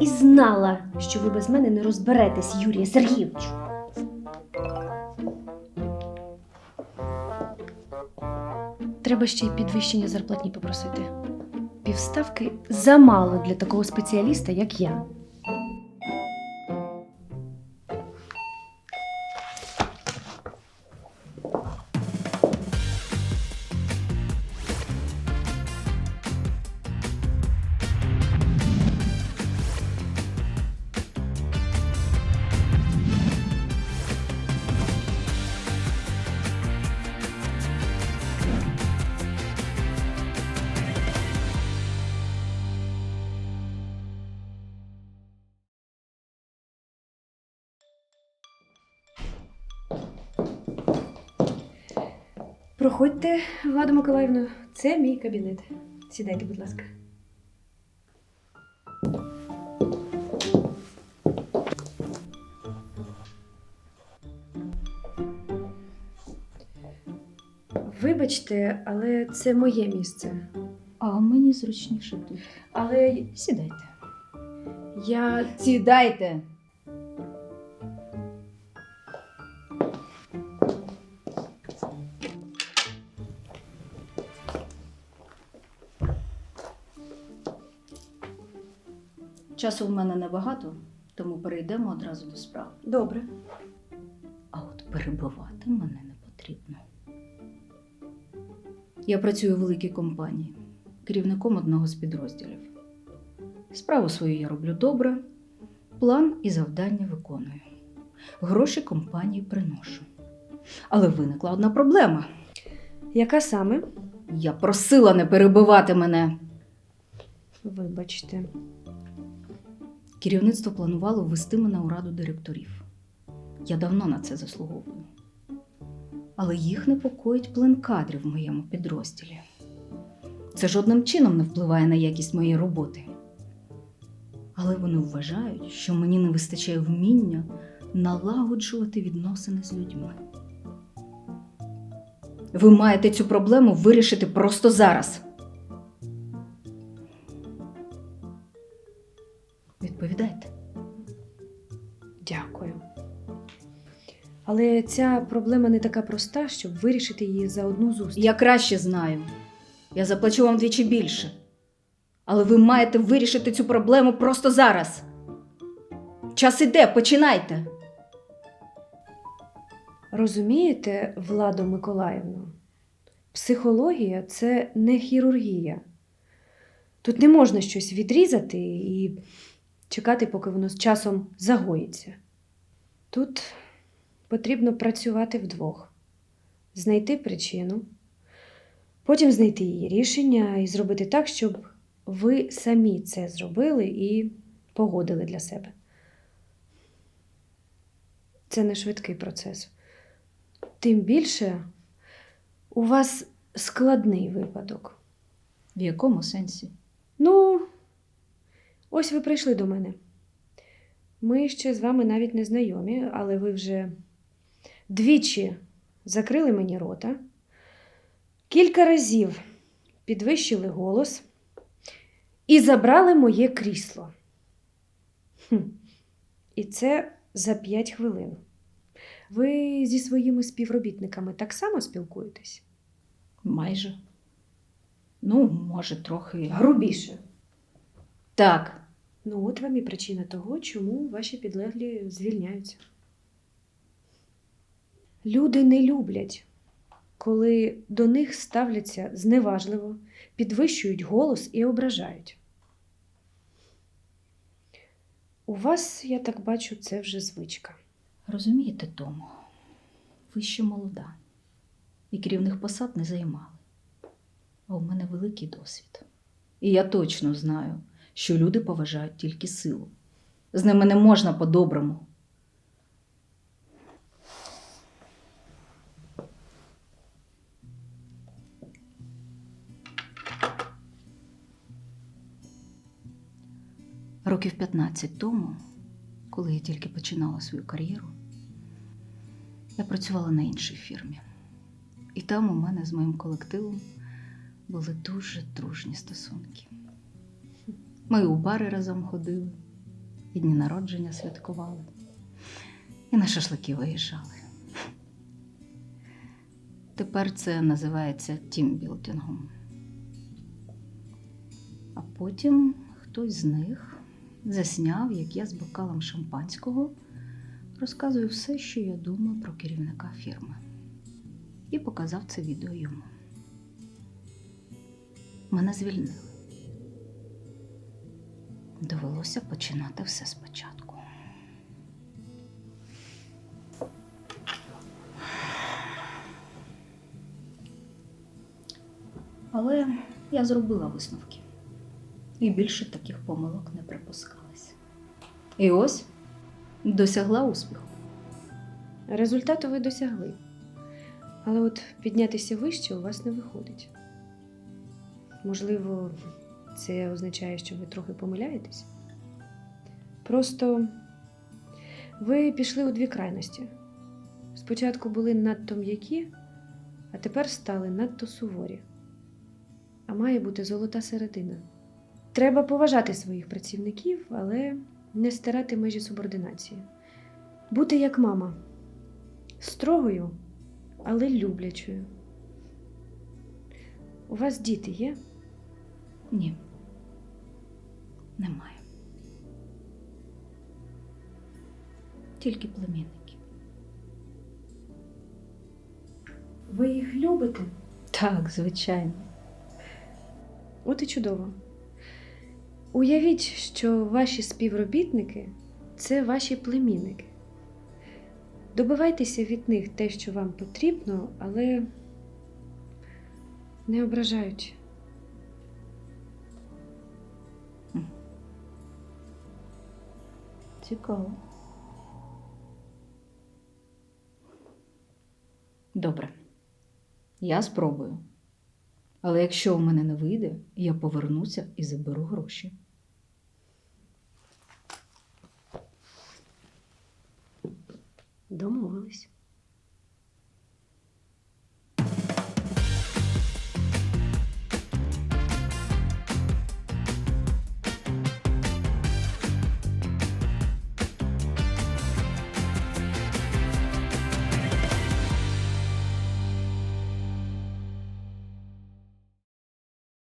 і знала, що ви без мене не розберетесь, Юрія Сергійовичу. Треба ще й підвищення зарплатні попросити. Півставки замало для такого спеціаліста, як я. Проходьте, Влада Миколаївна, це мій кабінет. Сідайте, будь ласка. Вибачте, але це моє місце. А мені зручніше тут. Але Сідайте. я Сідайте. Часу в мене небагато, тому перейдемо одразу до справи. добре. А от перебивати мене не потрібно. Я працюю у великій компанії, керівником одного з підрозділів. Справу свою я роблю добре, план і завдання виконую. Гроші компанії приношу. Але виникла одна проблема. Яка саме? Я просила не перебивати мене. Вибачте. Керівництво планувало ввести мене у раду директорів. Я давно на це заслуговую. Але їх непокоїть плин кадрів в моєму підрозділі. Це жодним чином не впливає на якість моєї роботи. Але вони вважають, що мені не вистачає вміння налагоджувати відносини з людьми. Ви маєте цю проблему вирішити просто зараз. Відповідайте. Дякую. Але ця проблема не така проста, щоб вирішити її за одну зустріч. Я краще знаю. Я заплачу вам двічі більше. Але ви маєте вирішити цю проблему просто зараз. Час іде, починайте. Розумієте, Владо Миколаївну, психологія це не хірургія. Тут не можна щось відрізати і чекати, поки воно з часом загоїться. Тут потрібно працювати вдвох, знайти причину, потім знайти її рішення і зробити так, щоб ви самі це зробили і погодили для себе. Це не швидкий процес. Тим більше у вас складний випадок. В якому сенсі? Ну, ось ви прийшли до мене. Ми ще з вами навіть не знайомі, але ви вже двічі закрили мені рота, кілька разів підвищили голос і забрали моє крісло. Хм. І це за п'ять хвилин. Ви зі своїми співробітниками так само спілкуєтесь? Майже. Ну, може, трохи. Грубіше. Так. Ну, от вам і причина того, чому ваші підлеглі звільняються. Люди не люблять, коли до них ставляться зневажливо, підвищують голос і ображають. У вас, я так бачу, це вже звичка. Розумієте, Тому, ви ще молода, і керівних посад не займали. А у мене великий досвід. І я точно знаю, що люди поважають тільки силу. З ними не можна по-доброму. Років 15 тому, коли я тільки починала свою кар'єру, я працювала на іншій фірмі. І там у мене з моїм колективом були дуже дружні стосунки. Ми у бари разом ходили, і дні народження святкували, і на шашлики виїжджали. Тепер це називається тімбілдингом. А потім хтось з них засняв, як я з бокалом шампанського розказую все, що я думаю про керівника фірми, і показав це відео йому. Мене звільнили. Довелося починати все спочатку. Але я зробила висновки. І більше таких помилок не припускалася. І ось досягла успіху. Результату ви досягли. Але от піднятися вище у вас не виходить. Можливо, це означає, що ви трохи помиляєтесь. Просто ви пішли у дві крайності. Спочатку були надто м'які, а тепер стали надто суворі. А має бути золота середина. Треба поважати своїх працівників, але не стирати межі субординації. Бути як мама строгою, але люблячою. У вас діти є? Ні. Немає. Тільки племінники. Ви їх любите? Так, звичайно. От і чудово. Уявіть, що ваші співробітники це ваші племінники. Добивайтеся від них те, що вам потрібно, але не ображають. Цікаво. Добре. Я спробую. Але якщо у мене не вийде, я повернуся і заберу гроші. Домовились.